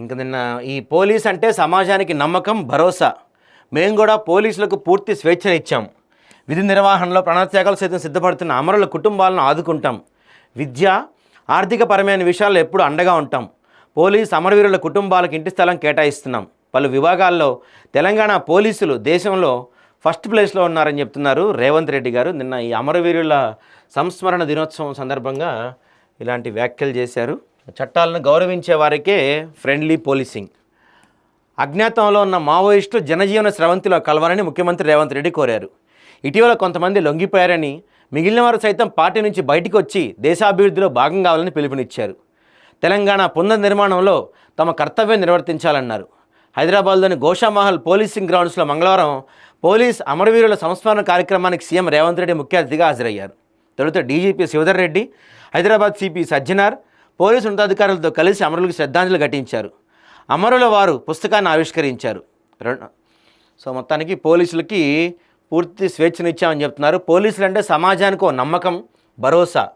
ఇంక నిన్న ఈ పోలీస్ అంటే సమాజానికి నమ్మకం భరోసా. మేము కూడా పోలీసులకు పూర్తి స్వేచ్ఛనిచ్చాం విధి నిర్వహణలో ప్రాణత్యాగాలు సైతం సిద్ధపడుతున్న అమరుల కుటుంబాలను ఆదుకుంటాం. విద్య ఆర్థికపరమైన విషయాల్లో ఎప్పుడు అండగా ఉంటాం. పోలీస్ అమరవీరుల కుటుంబాలకు ఇంటి స్థలం కేటాయిస్తున్నాం. పలు విభాగాల్లో తెలంగాణ పోలీసులు దేశంలో ఫస్ట్ ప్లేస్లో ఉన్నారని చెప్తున్నారు రేవంత్ రెడ్డి గారు. నిన్న ఈ అమరవీరుల సంస్మరణ దినోత్సవం సందర్భంగా ఇలాంటి వ్యాఖ్యలు చేశారు. చట్టాలను గౌరవించే వారికే ఫ్రెండ్లీ పోలీసింగ్. అజ్ఞాతంలో ఉన్న మావోయిస్టులు జనజీవన స్రవంతిలో కలవాలని ముఖ్యమంత్రి రేవంత్ రెడ్డి కోరారు. ఇటీవల కొంతమంది లొంగిపోయారని మిగిలిన వారు సైతం పార్టీ నుంచి బయటికి వచ్చి దేశాభివృద్ధిలో భాగం కావాలని పిలుపునిచ్చారు. తెలంగాణ పునర్ నిర్మాణంలో తమ కర్తవ్యం నిర్వర్తించాలన్నారు. హైదరాబాద్లోని గోషామహల్ పోలీసింగ్ గ్రౌండ్స్లో మంగళవారం పోలీస్ అమరవీరుల సంస్మరణ కార్యక్రమానికి సీఎం రేవంత్ రెడ్డి ముఖ్య అతిథిగా హాజరయ్యారు. తొలుత DGP Shivdhar Reddy Hyderabad CP Sajjanar police ఉన్నతాధికారులతో కలిసి అమరులకు శ్రద్ధాంజలి ఘటించారు. అమరుల వారు పుస్తకాన్ని ఆవిష్కరించారు. సో మొత్తానికి పోలీసులకి పూర్తి స్వేచ్ఛనిచ్చామని చెప్తున్నారు. పోలీసులు అంటే సమాజానికి ఓ నమ్మకం భరోసా.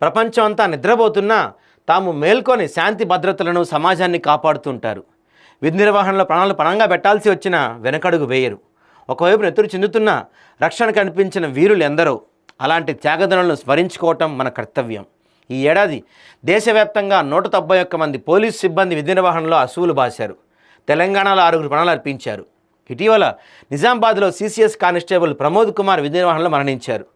ప్రపంచం అంతా నిద్రపోతున్నా తాము మేల్కొని శాంతి భద్రతలను సమాజాన్ని కాపాడుతుంటారు. విధి నిర్వహణలో ప్రాణాలు పణంగా పెట్టాల్సి వచ్చిన వెనకడుగు వేయరు. ఒకవైపు నెత్తురు చెందుతున్న రక్షణ కనిపించిన వీరులు ఎందరో అలాంటి త్యాగదనులను స్మరించుకోవటం మన కర్తవ్యం. ఈ ఏడాది దేశవ్యాప్తంగా నూట తొంభై ఒక్క మంది పోలీసు సిబ్బంది విధి నిర్వహణలో అసూలు బాశారు. తెలంగాణలో ఆరుగురు ప్రాణాలు అర్పించారు ఇటీవల నిజామాబాద్లో సీసీఎస్ కానిస్టేబుల్ ప్రమోద్ కుమార్ విధి నిర్వహణలో మరణించారు.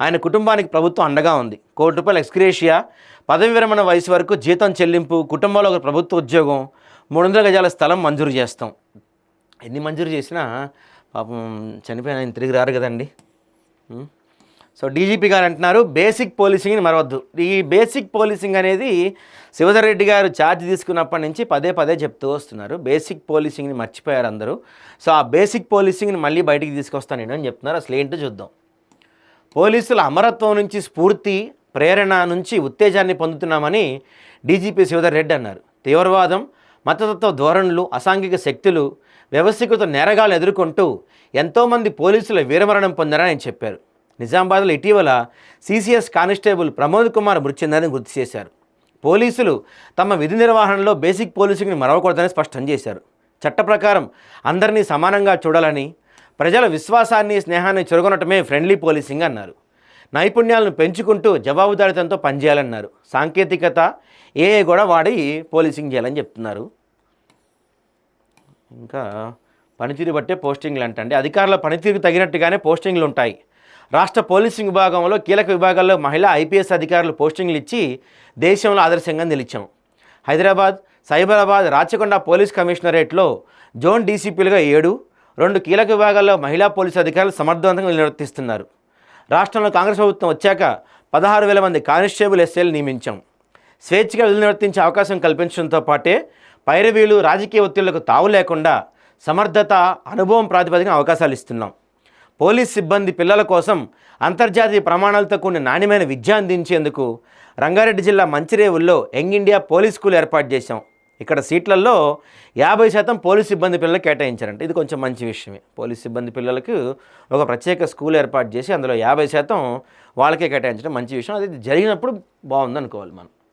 ఆయన కుటుంబానికి ప్రభుత్వం అండగా ఉంది. కోటి రూపాయల ఎక్స్గ్రేషియా పదవి విరమణ వయసు వరకు జీతం చెల్లింపు కుటుంబంలో ఒక ప్రభుత్వ ఉద్యోగం మూడు వందల గజాల స్థలం మంజూరు చేస్తాం. ఎన్ని మంజూరు చేసినా పాపం చనిపోయిన ఆయన తిరిగి రారు కదండి. సో డీజీపీ గారు అంటున్నారు బేసిక్ పోలీసింగ్ని మరవద్దు. ఈ బేసిక్ పోలీసింగ్ అనేది శివధర్ రెడ్డి గారు ఛార్జ్ తీసుకున్నప్పటి నుంచి పదే పదే చెప్తూ వస్తున్నారు. బేసిక్ పోలీసింగ్ని మర్చిపోయారు అందరూ. సో ఆ బేసిక్ పోలీసింగ్ని మళ్ళీ బయటికి తీసుకొస్తాను నేను అని చెప్తున్నారు. అసలు ఏంటో చూద్దాం. పోలీసుల అమరత్వం నుంచి స్ఫూర్తి ప్రేరణ నుంచి ఉత్తేజాన్ని పొందుతున్నామని డీజీపీ శివధర్ రెడ్డి అన్నారు. తీవ్రవాదం మతతత్వ ధోరణులు అసాంఘిక శక్తులు వ్యవస్థీకృత నేరగాలు ఎదుర్కొంటూ ఎంతోమంది పోలీసుల వీరమరణం పొందారని ఆయన చెప్పారు. నిజామాబాద్లో ఇటీవల సీసీఎస్ కానిస్టేబుల్ ప్రమోద్ కుమార్ మృతి చెందారని గుర్తు చేశారు. పోలీసులు తమ విధి నిర్వహణలో బేసిక్ పోలీసింగ్ని మరవకూడదని స్పష్టం చేశారు. చట్ట ప్రకారం అందరినీ సమానంగా చూడాలని ప్రజల విశ్వాసాన్ని స్నేహాన్ని చెరగొనటమే ఫ్రెండ్లీ పోలీసింగ్ అన్నారు. నైపుణ్యాలను పెంచుకుంటూ జవాబుదారితనంతో పనిచేయాలన్నారు. సాంకేతికత ఏ కూడా వాడి పోలీసింగ్ చేయాలని చెప్తున్నారు. ఇంకా పనితీరు బట్టే పోస్టింగ్లు అంటండి. అధికారుల పనితీరుకు తగినట్టుగానే పోస్టింగ్లు ఉంటాయి రాష్ట్ర పోలీసింగ్ విభాగంలో కీలక విభాగాల్లో మహిళా ఐపీఎస్ అధికారులు పోస్టింగ్లు ఇచ్చి దేశంలో ఆదర్శంగా నిలిచాం. హైదరాబాద్ సైబరాబాద్ రాచకొండ పోలీస్ కమిషనరేట్లో జోన్ డీసీపీలుగా ఏడు రెండు కీలక విభాగాల్లో మహిళా పోలీసు అధికారులు సమర్థవంతంగా నిర్వర్తిస్తున్నారు. రాష్ట్రంలో కాంగ్రెస్ ప్రభుత్వం వచ్చాక పదహారు వేల మంది కానిస్టేబుల్ ఎస్ఏలు నియమించాం. స్వేచ్ఛగా విధులు నిర్వర్తించే అవకాశం కల్పించడంతో పాటే పైరవీలు రాజకీయ ఒత్తిళ్ళకు తావు లేకుండా సమర్థత అనుభవం ప్రాతిపదికన అవకాశాలు ఇస్తున్నాం. పోలీస్ సిబ్బంది పిల్లల కోసం అంతర్జాతీయ ప్రమాణాలతో కూడిన నాణ్యమైన విద్య అందించేందుకు రంగారెడ్డి జిల్లా మంచిరేవుల్లో యంగ్ ఇండియా పోలీస్ స్కూల్ ఏర్పాటు చేశాం. ఇక్కడ సీట్లలో యాభై శాతం పోలీస్ సిబ్బంది పిల్లలకు కేటాయించారంట. ఇది కొంచెం మంచి విషయమే. పోలీస్ సిబ్బంది పిల్లలకు ఒక ప్రత్యేక స్కూల్ ఏర్పాటు చేసి అందులో యాభై శాతం వాళ్ళకే కేటాయించడం మంచి విషయం. అది జరిగినప్పుడు బాగుంది అనుకోవాలి మనం.